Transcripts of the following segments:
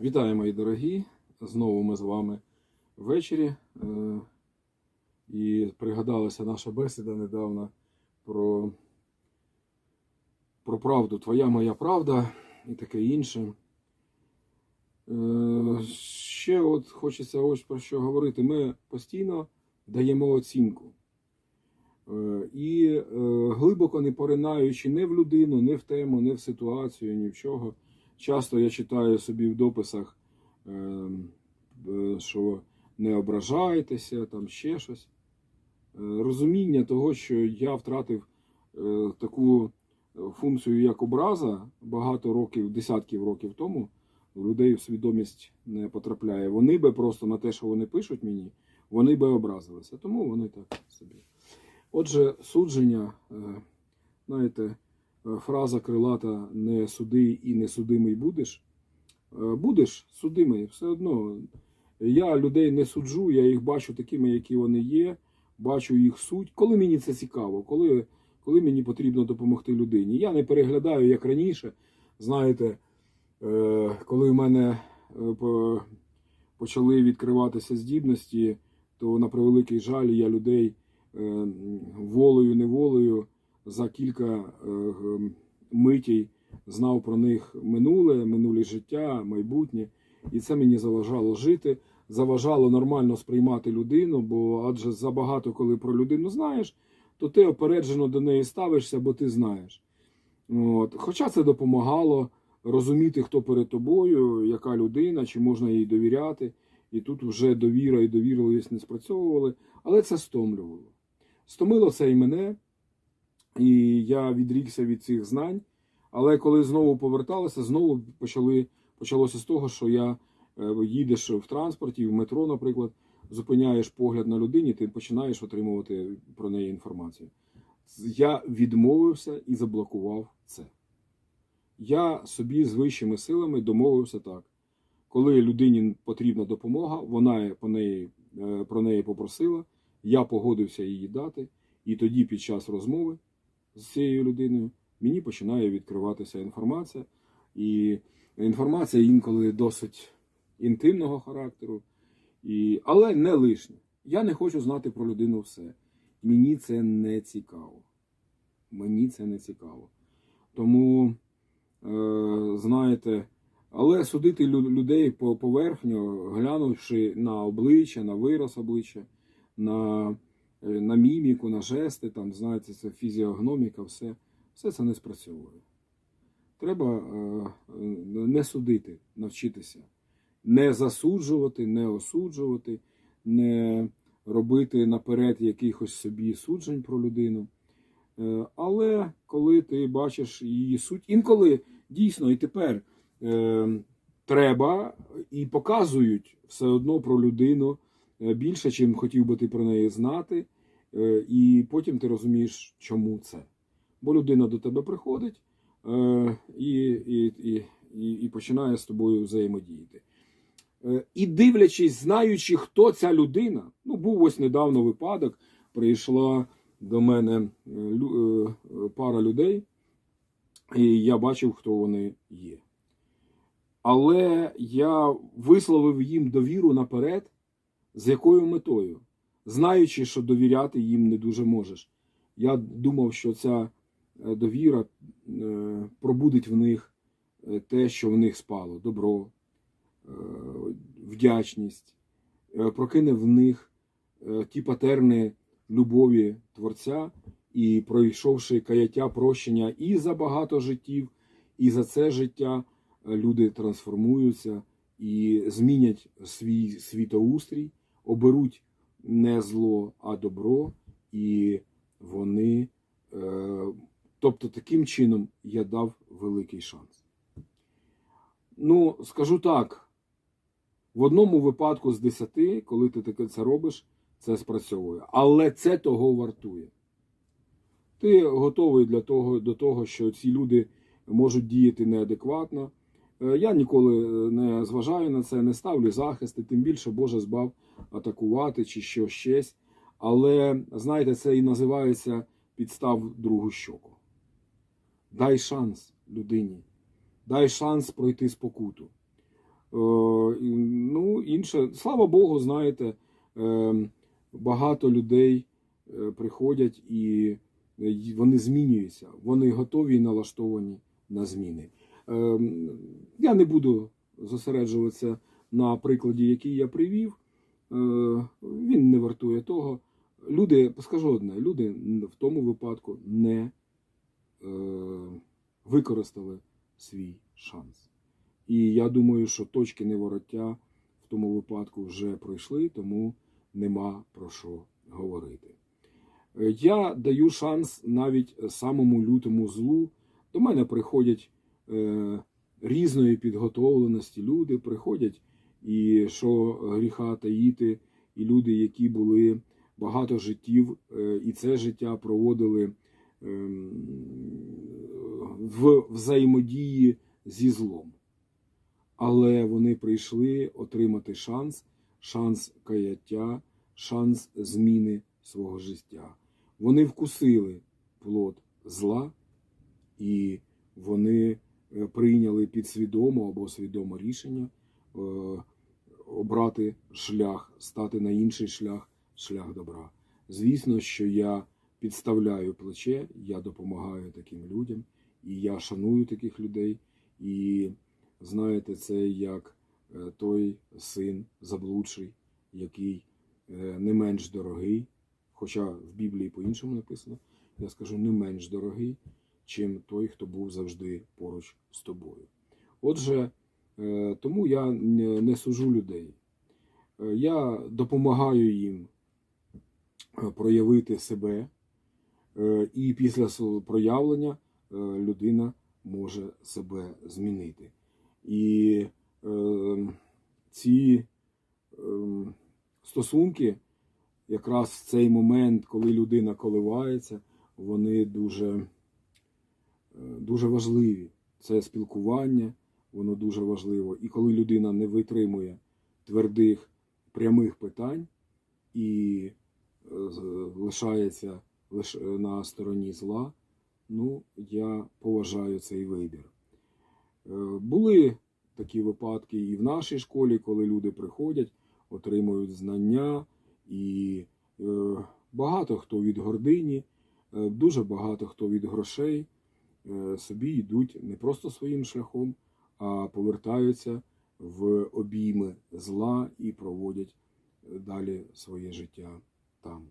Вітаю, мої дорогі! Знову ми з вами ввечері. Е, І пригадалася наша бесіда недавно про, про правду. Твоя моя правда і таке інше. Е, Ще от хочеться ось про що говорити. Ми постійно даємо оцінку. Е, І глибоко не поринаючи не в людину, не в тему, не в ситуацію, ні в чого. Часто я читаю собі в дописах, е, е, що не ображайтеся, там ще щось. Е, Розуміння того, що я втратив е, таку функцію, як образа, багато років, десятків років тому, людей в свідомість не потрапляє. Вони би просто на те, що вони пишуть мені, вони би образилися. Тому вони так собі. Отже, судження, знаєте, фраза крилата не суди і не судимий будеш. Е, Будеш судимий, все одно. Я людей не суджу, я їх бачу такими, які вони є, бачу їх суть. Коли мені це цікаво, коли, коли мені потрібно допомогти людині. Я не переглядаю, як раніше. Знаєте, е, коли в мене е, почали відкриватися здібності, то на превеликий жаль я людей е, волею, неволею за кілька е, митій знав про них минуле, минулі життя, майбутнє, і це мені заважало жити, заважало нормально сприймати людину, бо адже забагато, коли про людину знаєш, то ти опереджено до неї ставишся, бо ти знаєш. От. Хоча це допомагало розуміти, хто перед тобою, яка людина, чи можна їй довіряти. І тут вже довіра і довірливість не спрацьовували, але це стомлювало. Стомило це і мене, і я відрікся від цих знань. Але коли знову поверталися, знову почали, почалося з того, що я е, їдеш в транспорті, в метро, наприклад, зупиняєш погляд на людині, ти починаєш отримувати про неї інформацію. Я відмовився і заблокував це. Я собі з вищими силами домовився так. Коли людині потрібна допомога, вона по неї, е, про неї попросила, я погодився її дати, і тоді під час розмови з цією людиною мені починає відкриватися інформація. І інформація інколи досить інтимного характеру, і... але не лишня. Я не хочу знати про людину все. Мені це не цікаво. Мені це не цікаво. Тому, е, знаєте, але судити людей по поверхню, глянувши на обличчя, на вираз обличчя, на, на міміку, на жести, там, знаєте, це фізіогноміка, все, все це не спрацьовує. Треба е, не судити, навчитися, не засуджувати, не осуджувати, не робити наперед якихось собі суджень про людину. Е, Але коли ти бачиш її суть, інколи дійсно і тепер е, треба і показують все одно про людину е, більше, чим хотів би ти про неї знати, е, і потім ти розумієш, чому це. Бо людина до тебе приходить е, і, і, і, і, починає з тобою взаємодіяти. Е, І дивлячись, знаючи, хто ця людина, ну був ось недавно випадок, прийшла до мене е, е, пара людей, і я бачив, хто вони є. Але я висловив їм довіру наперед, з якою метою, знаючи, що довіряти їм не дуже можеш. Я думав, що ця е, довіра е, пробудить в них е, те, що в них спало: добро, вдячність, прокине в них ті патерни любові Творця і пройшовши каяття прощення і за багато життів, і за це життя люди трансформуються і змінять свій світоустрій, оберуть не зло, а добро, і вони, е, тобто таким чином я дав великий шанс. Ну, скажу так, в одному випадку з десяти, коли ти таке це робиш, це спрацьовує. Але це того вартує. Ти готовий для того, до того, що ці люди можуть діяти неадекватно. Е, Я ніколи е, не зважаю на це, не ставлю захисти, тим більше Боже збав атакувати чи що щось. Але знаєте, це і називається підстав другу щоку. Дай шанс людині, дай шанс пройти спокуту. і, ну, інше, слава Богу, знаєте, е, багато людей е, приходять і е, вони змінюються, вони готові і налаштовані на зміни. Е, Я не буду зосереджуватися на прикладі, який я привів. Е, Він не вартує того. Люди, скажу одне, люди в тому випадку не е, використали свій шанс. І я думаю, що точки невороття в тому випадку вже пройшли, тому нема про що говорити. Е, Я даю шанс навіть самому лютому злу. До мене приходять різної підготовленості люди, приходять і що гріха таїти, і люди, які були багато життів, е, і це життя проводили ем, в взаємодії зі злом. Але вони прийшли отримати шанс, шанс каяття, шанс зміни свого життя. Вони вкусили плод зла, і вони е, прийняли підсвідомо або свідомо рішення е, обрати шлях, стати на інший шлях, шлях добра. Звісно, що я підставляю плече, я допомагаю таким людям, і я шаную таких людей. І знаєте, це як е, той син заблудший, який е, не менш дорогий, хоча в Біблії по-іншому написано, я скажу не менш дорогий, чим той, хто був завжди поруч з тобою. Отже, е, тому я не сужу людей. Е, Я допомагаю їм е, проявити себе, і після проявлення людина може себе змінити. І ці е, стосунки, якраз в цей момент, коли людина коливається, вони дуже, дуже важливі. Це спілкування, воно дуже важливо. І коли людина не витримує твердих прямих питань і е, лишається лише на стороні зла, ну, я поважаю цей вибір. Е, Були такі випадки і в нашій школі, коли люди приходять, отримують знання, і е, багато хто від гордині, дуже багато хто від грошей собі йдуть не просто своїм шляхом, а повертаються в обійми зла і проводять е, далі своє життя там.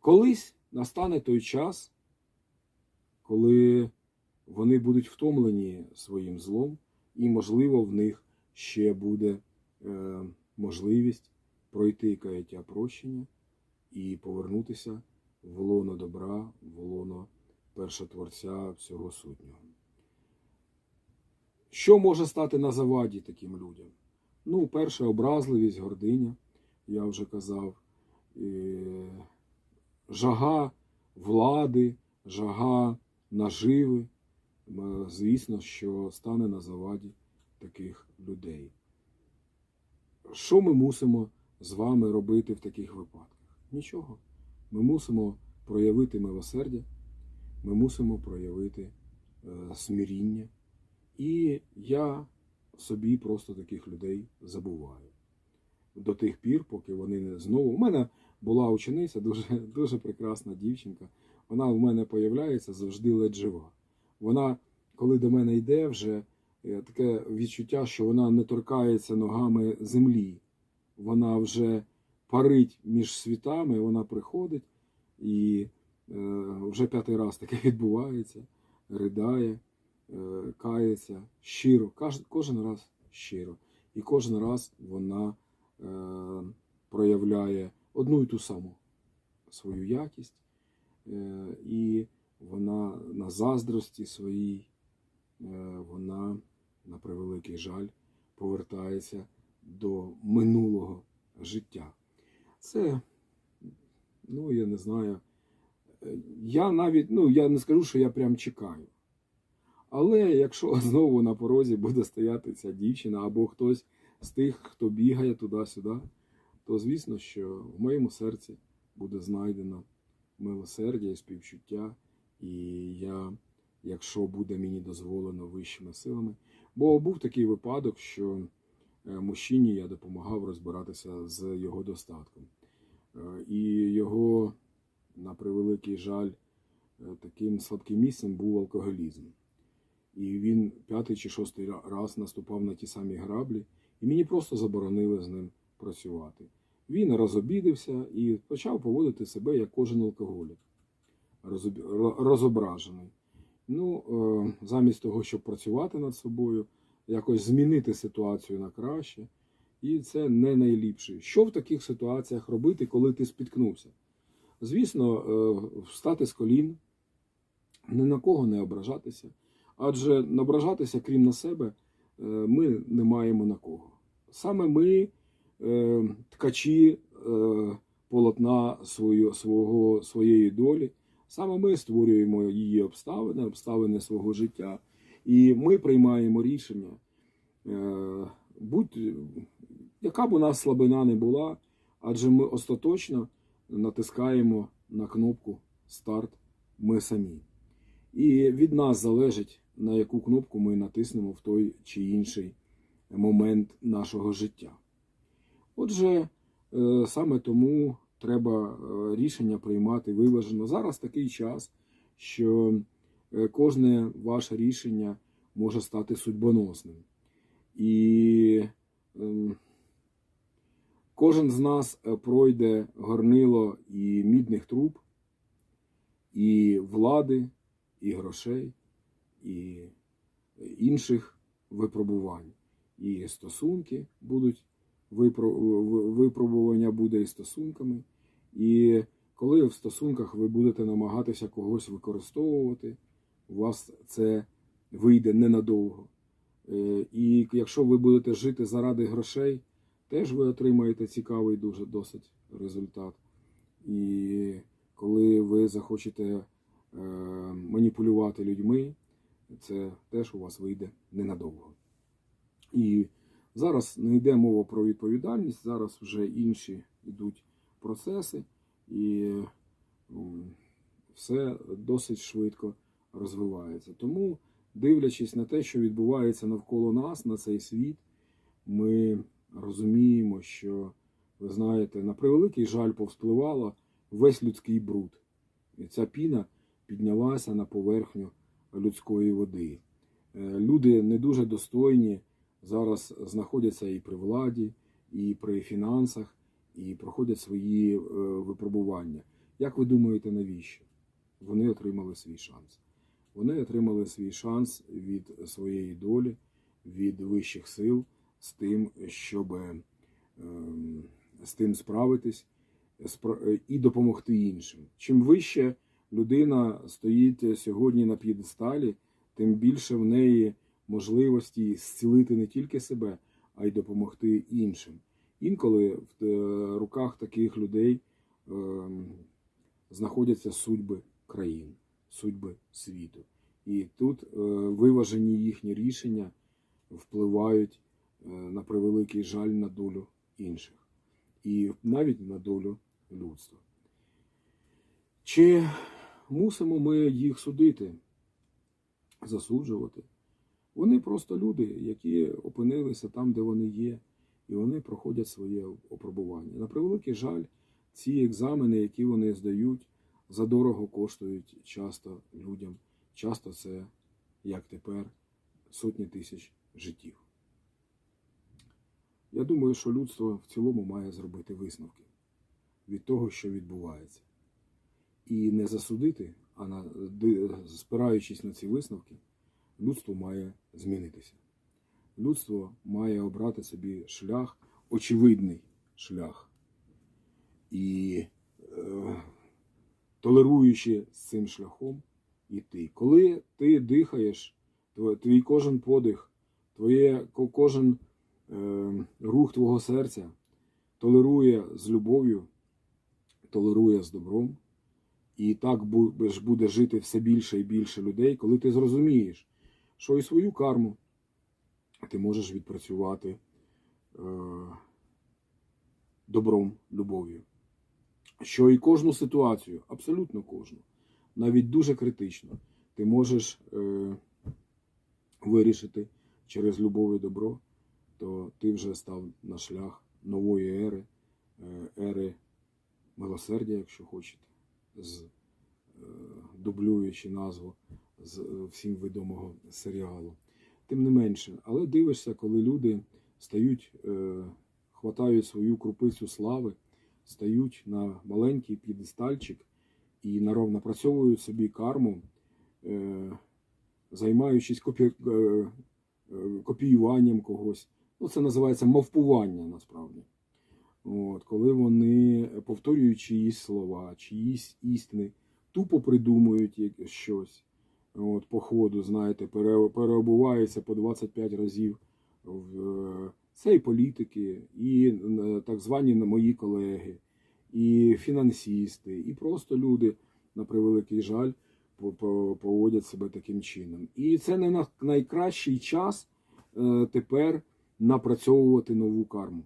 Колись настане той час, коли вони будуть втомлені своїм злом, і, можливо, в них ще буде е, можливість пройти каяття прощення і повернутися в лоно добра, в лоно першотворця всього сутнього. Що може стати на заваді таким людям? Ну, перше, образливість, гординя, я вже казав, жага влади, жага наживи, звісно, що стане на заваді таких людей. Що ми мусимо з вами робити в таких випадках? Нічого. Ми мусимо проявити милосердя, ми мусимо проявити е, смиріння. І я собі просто таких людей забуваю. До тих пір, поки вони не знову. У мене була учениця, дуже, дуже прекрасна дівчинка. Вона в мене появляється завжди ледь жива. Вона, коли до мене йде, вже е, таке відчуття, що вона не торкається ногами землі. Вона вже парить між світами, вона приходить і е, вже п'ятий раз таке відбувається, ридає, е, кається щиро, кожен раз щиро. І кожен раз вона е, проявляє одну і ту саму свою якість, і вона на заздрості своїй, вона, на превеликий жаль, повертається до минулого життя. Це, ну, я не знаю. е, Я навіть, ну, я не скажу, що я прям чекаю. Але якщо знову на порозі буде стояти ця дівчина або хтось з тих, хто бігає туди-сюди, то звісно, що в моєму серці буде знайдено милосердя і співчуття, і я, якщо буде мені дозволено вищими силами, Бо був такий випадок, що мужчині я допомагав розбиратися з його достатком. Е, І його, на превеликий жаль, е, таким слабким місцем був алкоголізм. І він п'ятий чи шостий раз наступав на ті самі граблі, і мені просто заборонили з ним працювати. Він розобідився і почав поводити себе як кожен алкоголік, розоб- розображений. Ну, е, замість того, щоб працювати над собою, якось змінити ситуацію на краще. І це не найліпше. Що в таких ситуаціях робити, коли ти спіткнувся? Звісно, е, встати з колін, ні на кого не ображатися. Адже ображатися, крім на себе, е, ми не маємо на кого. Саме ми, е, ткачі полотна свою, свого, своєї долі, саме ми створюємо її обставини, обставини свого життя, і ми приймаємо рішення. Е, Будь, яка б у нас слабина не була, адже ми остаточно натискаємо на кнопку Старт ми самі. І від нас залежить, на яку кнопку ми натиснемо в той чи інший момент нашого життя. Отже, е, саме тому треба е, рішення приймати виважено. Зараз такий час, що кожне ваше рішення може стати судьбоносним. І ем, кожен з нас е, пройде горнило і мідних труб, і влади, і грошей, і інших випробувань. І стосунки будуть випробування буде і стосунками. І коли в стосунках ви будете намагатися когось використовувати, у вас це вийде ненадовго. Е, І якщо ви будете жити заради грошей, теж ви отримаєте цікавий дуже досить результат. І коли ви захочете е, маніпулювати людьми, це теж у вас вийде ненадовго. І зараз не йде мова про відповідальність, зараз вже інші йдуть процеси, і все досить швидко розвивається. Тому, дивлячись на те, що відбувається навколо нас, на цей світ, ми розуміємо, що, ви знаєте, на превеликий жаль повспливало весь людський бруд. І ця піна піднялася на поверхню людської води. Е, Люди не дуже достойні зараз знаходяться і при владі, і при фінансах, і проходять свої е, випробування. Як ви думаєте, навіщо? Вони отримали свій шанс. Вони отримали свій шанс від своєї долі, від вищих сил з тим, щоб ем, з тим справитись спра- е, і допомогти іншим. Чим вище людина стоїть сьогодні на п'єдесталі, тим більше в неї можливості зцілити не тільки себе, а й допомогти іншим. Інколи в е, руках таких людей ем, знаходяться судьби країн, судьби світу. І тут е, виважені їхні рішення впливають е, на превеликий жаль на долю інших, і навіть на долю людства. Чи мусимо ми їх судити, засуджувати? Вони просто люди, які опинилися там, де вони є, і вони проходять своє опробування. На превеликий жаль, ці екзамени, які вони здають, задорого коштують часто людям. Часто це, як тепер, сотні тисяч життів. Я думаю, що людство в цілому має зробити висновки від того, що відбувається. І не засудити, а на, спираючись на ці висновки, людство має змінитися. Людство має обрати собі шлях, очевидний шлях. І е, толеруючи з цим шляхом іти. Коли ти дихаєш, твій кожен подих, твоє, кожен е, рух твого серця толерує з любов'ю, толерує з добром, і так буде жити все більше і більше людей, коли ти зрозумієш, що і свою карму ти можеш відпрацювати е, добром, любов'ю. Що і кожну ситуацію, абсолютно кожну, навіть дуже критично, ти можеш е, вирішити через любов і добро, то ти вже став на шлях нової ери, е, ери милосердя, якщо хочете, з, е, дублюючи назву з е, всім відомого серіалу. Тим не менше, але дивишся, коли люди стають, е, хватають свою крупицю слави, стають на маленький п'єдестальчик і напрацьовують собі карму, е, займаючись копі, е, е, копіюванням когось. Ну, це називається мавпування насправді. От, коли вони, повторюють чиїсь слова, чиїсь істини, тупо придумують щось. От, по ходу, знаєте, переобуваються по 25 разів в це і політики, і е, так звані мої колеги, і фінансісти, і просто люди, на превеликий жаль, по- по- поводять себе таким чином. І це не найкращий час е, тепер напрацьовувати нову карму.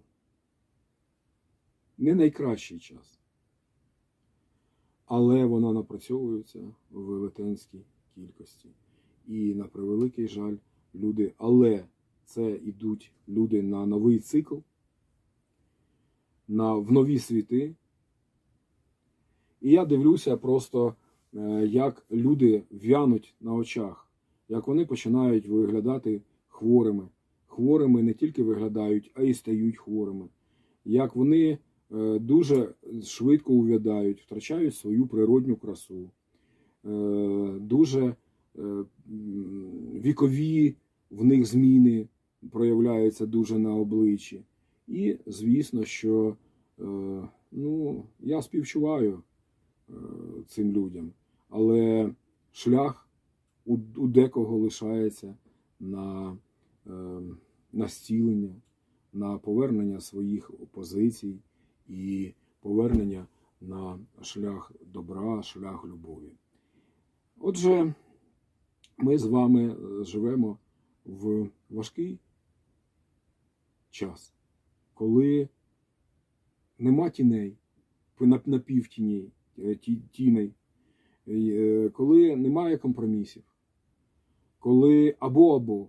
Не найкращий час. Але вона напрацьовується в велетенській кількості. І на превеликий жаль, люди, але це йдуть люди на новий цикл, на, в нові світи. І я дивлюся просто, е, як люди в'януть на очах, як вони починають виглядати хворими. Хворими не тільки виглядають, а й стають хворими. Як вони е, дуже швидко увядають, втрачають свою природню красу, е, дуже вікові в них зміни проявляються дуже на обличчі. І, звісно, що е, ну, я співчуваю е, цим людям, але шлях у, декого лишається на, е, на зцілення, на повернення своїх позицій і повернення на шлях добра, шлях любові. Отже, ми з вами живемо в важкий час, коли нема тіней, на- напівтіней, е, тіней, е, коли немає компромісів, коли або-або,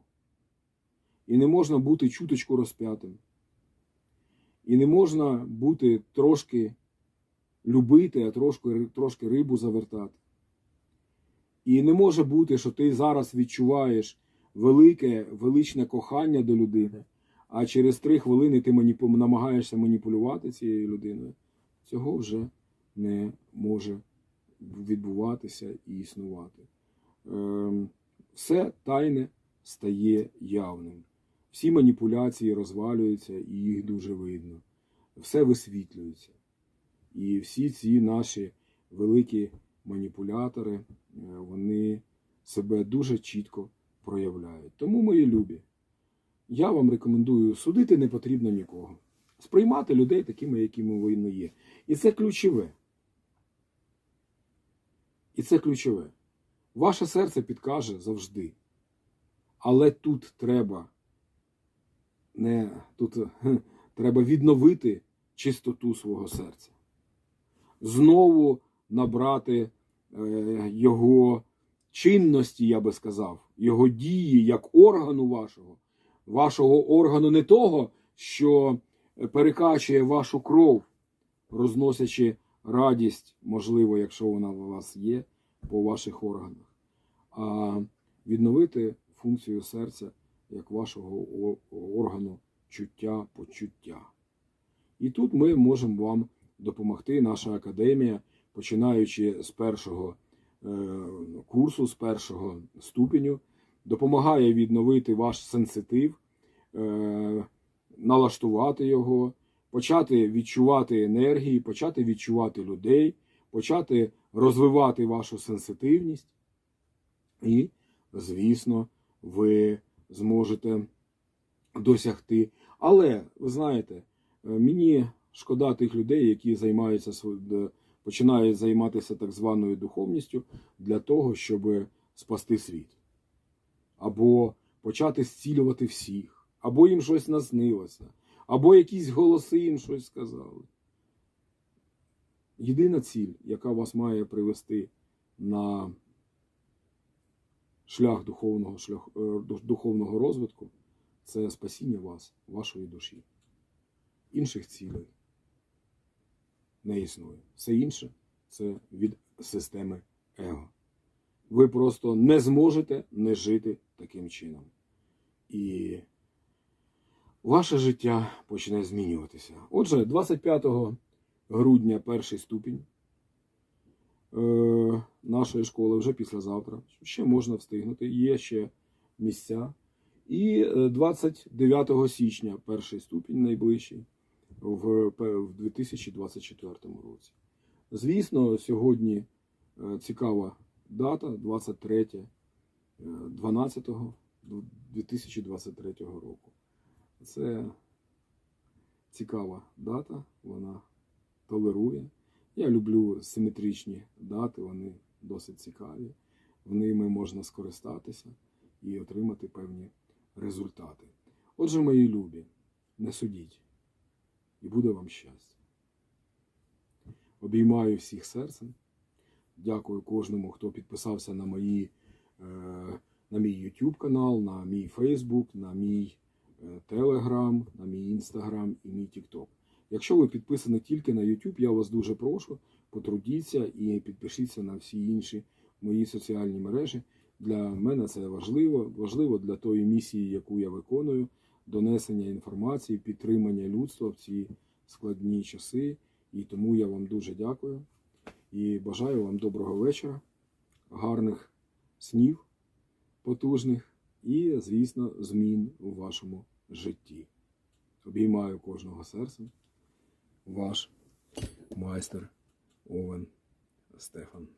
і не можна бути чуточку розп'ятим, і не можна бути трошки любити, а трошки, трошки рибу завертати. І не може бути, що ти зараз відчуваєш велике, величне кохання до людини, а через три хвилини ти маніпу- намагаєшся маніпулювати цією людиною. Цього вже не може відбуватися і існувати. Ем, Все тайне стає явним. Всі маніпуляції розвалюються, і їх дуже видно. Все висвітлюється. І всі ці наші великі маніпулятори, е, вони себе дуже чітко проявляють. Тому, мої любі, я вам рекомендую судити не потрібно нікого. Сприймати людей такими, якими вони є. І це ключове. І це ключове. Ваше серце підкаже завжди. Але тут треба не тут треба відновити чистоту свого серця. Знову набрати е, його чинності, я би сказав, його дії як органу вашого, вашого органу не того, що перекачує вашу кров, розносячи радість, можливо, якщо вона у вас є, по ваших органах, а відновити функцію серця як вашого органу чуття, почуття. І тут ми можемо вам допомогти, наша академія, починаючи з першого е, курсу, з першого ступеню, допомагає відновити ваш сенситив, е, налаштувати його, почати відчувати енергії, почати відчувати людей, почати розвивати вашу сенситивність. І, звісно, ви зможете досягти. Але, ви знаєте, е, мені шкода тих людей, які займаються починають займатися так званою духовністю для того, щоб спасти світ. Або почати зцілювати всіх, або їм щось наснилося, або якісь голоси їм щось сказали. Єдина ціль, яка вас має привести на шлях духовного, шлях, е, духовного розвитку це спасіння вас, вашої душі. Інших цілей не існує. Все інше це від системи его. Ви просто не зможете не жити таким чином. І ваше життя почне змінюватися. Отже, 25 грудня перший ступінь е, нашої школи вже післязавтра. Ще можна встигнути, є ще місця. І е, 29 січня перший ступінь найближчий в, 2024 році. Звісно, сьогодні е, цікава дата 23 е, 12 2023 року. Це цікава дата, вона толерує. Я люблю симетричні дати, вони досить цікаві. В ними можна скористатися і отримати певні результати. Отже, мої любі, не судіть, і буде вам щастя. Обіймаю всіх серцем. Дякую кожному, хто підписався на мої, на мій YouTube канал, на мій Facebook, на мій е, Telegram, на мій Instagram і мій TikTok. Якщо ви підписані тільки на YouTube, я вас дуже прошу, потрудіться і підпишіться на всі інші мої соціальні мережі. Для мене це важливо, важливо для тої місії, яку я виконую, донесення інформації, підтримання людства в ці складні часи. І тому я вам дуже дякую і бажаю вам доброго вечора, гарних снів, потужних і, звісно, змін у вашому житті. Обіймаю кожного серцем. Ваш майстер Овен Стефан.